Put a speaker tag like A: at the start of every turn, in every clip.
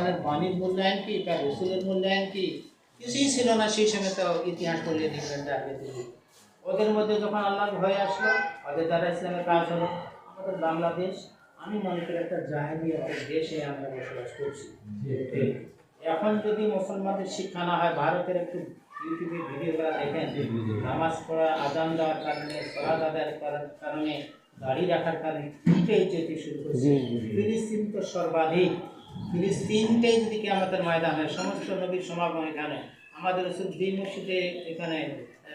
A: কোরআনের বাণীর মূল্যায়ন কি তার রসুলের মূল্যায়ন কি? কিছুই ছিল না সেই সময় তো ইতিহাস পড়িয়ে দেখবেন দিদি ওদের মধ্যে যখন আল্লাহর ভয় আসলো ওদের দ্বারা ইসলামের কাজ হলো আমাদের বাংলাদেশ আমি মনে করি একটা জাহেরি একটা দেশে আমরা বসবাস করছি। এখন যদি মুসলমানদের শিক্ষা না হয় ভারতের একটু ইউটিউবে ভিডিওগুলো দেখেন নামাজ পড়া আজান দেওয়ার কারণে সলাদ করার কারণে দাড়ি রাখার কারণে এটাই যেতে শুরু করছে। ফিলিস্তিন তো সর্বাধিক। ফিলিস্তিনটাই যদি কেমতের ময়দানে সমস্ত নবীর সমাগম এখানে, আমাদের দিন মসজিদে এখানে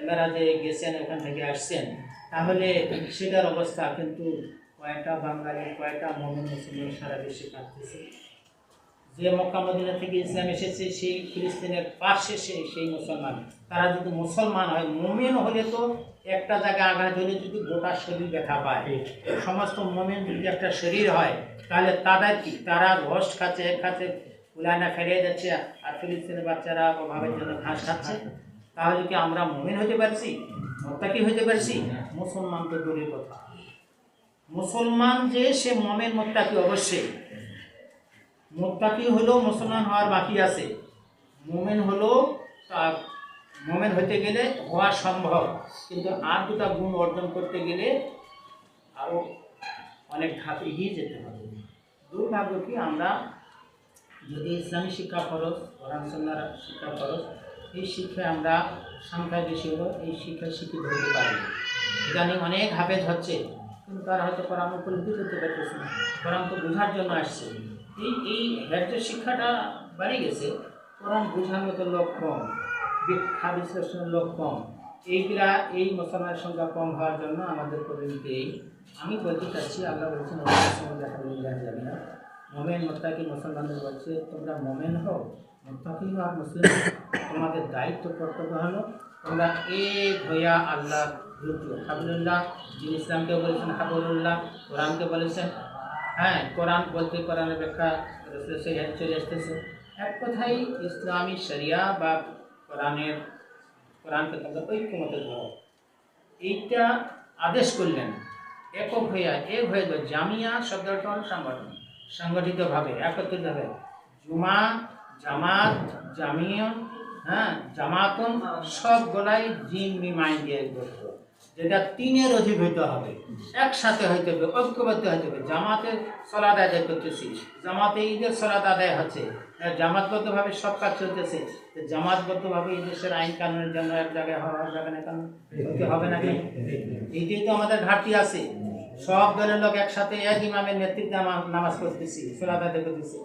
A: মেরাজে গেছেন, ওখান থেকে আসছেন, তাহলে সেটার অবস্থা কিন্তু কয়েকটা বাঙালি কয়েকটা মমিন মুসলিম সারা বেশি কাটতেছে। যে মক্কা মদিনা থেকে ইসলাম এসেছে সেই ফিলিস্তিনের পাশে সেই সেই মুসলমান। তারা যদি মুসলমান হয় মোমেন হলে তো একটা জায়গায় আঘাত হলে যদি গোটা শরীর ব্যথা পায়। সমস্ত মোমেন যদি একটা শরীর হয় তাহলে তাদের কি? তারা ঘষ খাচ্ছে এক খাচ্ছে উলায়না ফেরিয়ে যাচ্ছে আর ফিলিস্তিনের বাচ্চারা অভাবের জন্য ঘাস খাচ্ছে। তাহলে কি আমরা মোমেন হতে পারছি? কি হতে পারছি? মুসলমান তো দূরের কথা। মুসলমান যে সে মমেন মোত্তাকি অবশ্যই। মোত্তাকি হলো মুসলমান হওয়ার বাকি আছে। মোমেন হলো তার মোমেন হতে গেলে হওয়া সম্ভব। কিন্তু আর দুটা গুণ অর্জন করতে গেলে আরও অনেক ধাপ এগিয়ে যেতে হবে। দুর্ভাগ্য কি আমরা যদি ইসলামী শিক্ষা খরচ, কোরআন শিক্ষা খরচ, এই শিক্ষায় আমরা সংখ্যায় বেশি হলো এই শিক্ষায় শিক্ষিত হতে পারি। ইদানিং অনেক হাফেজ হচ্ছে। কিন্তু তারা হয়তো কোরআন উপলব্ধি করতে পারতেছে না তো বোঝার জন্য আসছে। এই এই হ্যাডের শিক্ষাটা বাড়ি গেছে কোরআন বোঝার মতো লোক কম ব্যাখ্যা বিশ্লেষণের লোক কম। এইগুলা, এই মুসলমানের সংখ্যা কম হওয়ার জন্য আমাদের পরিণতি এই আমি বলতে চাচ্ছি, আল্লাহ বলছেন দেখা যাবে না। মোমেন মোত্তাকি মুসলমানদের বলছে, তোমরা মোমেন হও, মোত্তাকি হও আর মুসলিম তোমাদের দায়িত্ব কর্তব্য হলো তোমরা এক হইয়া আল্লাহ হাবুল্লাহ যিনি ইসলামকে বলেছেন হাবুল্লাহ কোরআনকে বলেছেন। হ্যাঁ কোরআন বলতে কোরআনের ব্যাখ্যা চলে আসতেছে। এক কথাই ইসলামী শরিয়া বা কোরআনের, কোরআনকে তোমরা ঐক্যমতে এইটা আদেশ করলেন। একক হইয়া, এক হয়ে যাবে জামিয়া শব্দটা হল সংগঠন, সংগঠিতভাবে, একত্রিতভাবে। জুমা, জামাত, জামিয়ন হ্যাঁ জামাতন সবগুলাই জিম মিমাইন দিয়ে গঠিত। যেটা তিনের অধিক হইতে হবে। একসাথে হইতে হবে, ঐক্যবদ্ধ হইতে হবে। জামাতে সলাদ আদায় করতেছি। জামাতে ঈদের সলাদ আদায় হচ্ছে। আর জামাতবদ্ধভাবে সব কাজ চলতেছে। তো জামাতবদ্ধভাবে এই দেশের আইন কানুনের জন্য এক জায়গায় হওয়া যাবে না হতে হবে নাকি এইটাই তো আমাদের ঘাটতি আছে। সব দলের লোক একসাথে এক ইমামের নেতৃত্বে নামাজ পড়তেছি সলাদ আদায় করতেছি।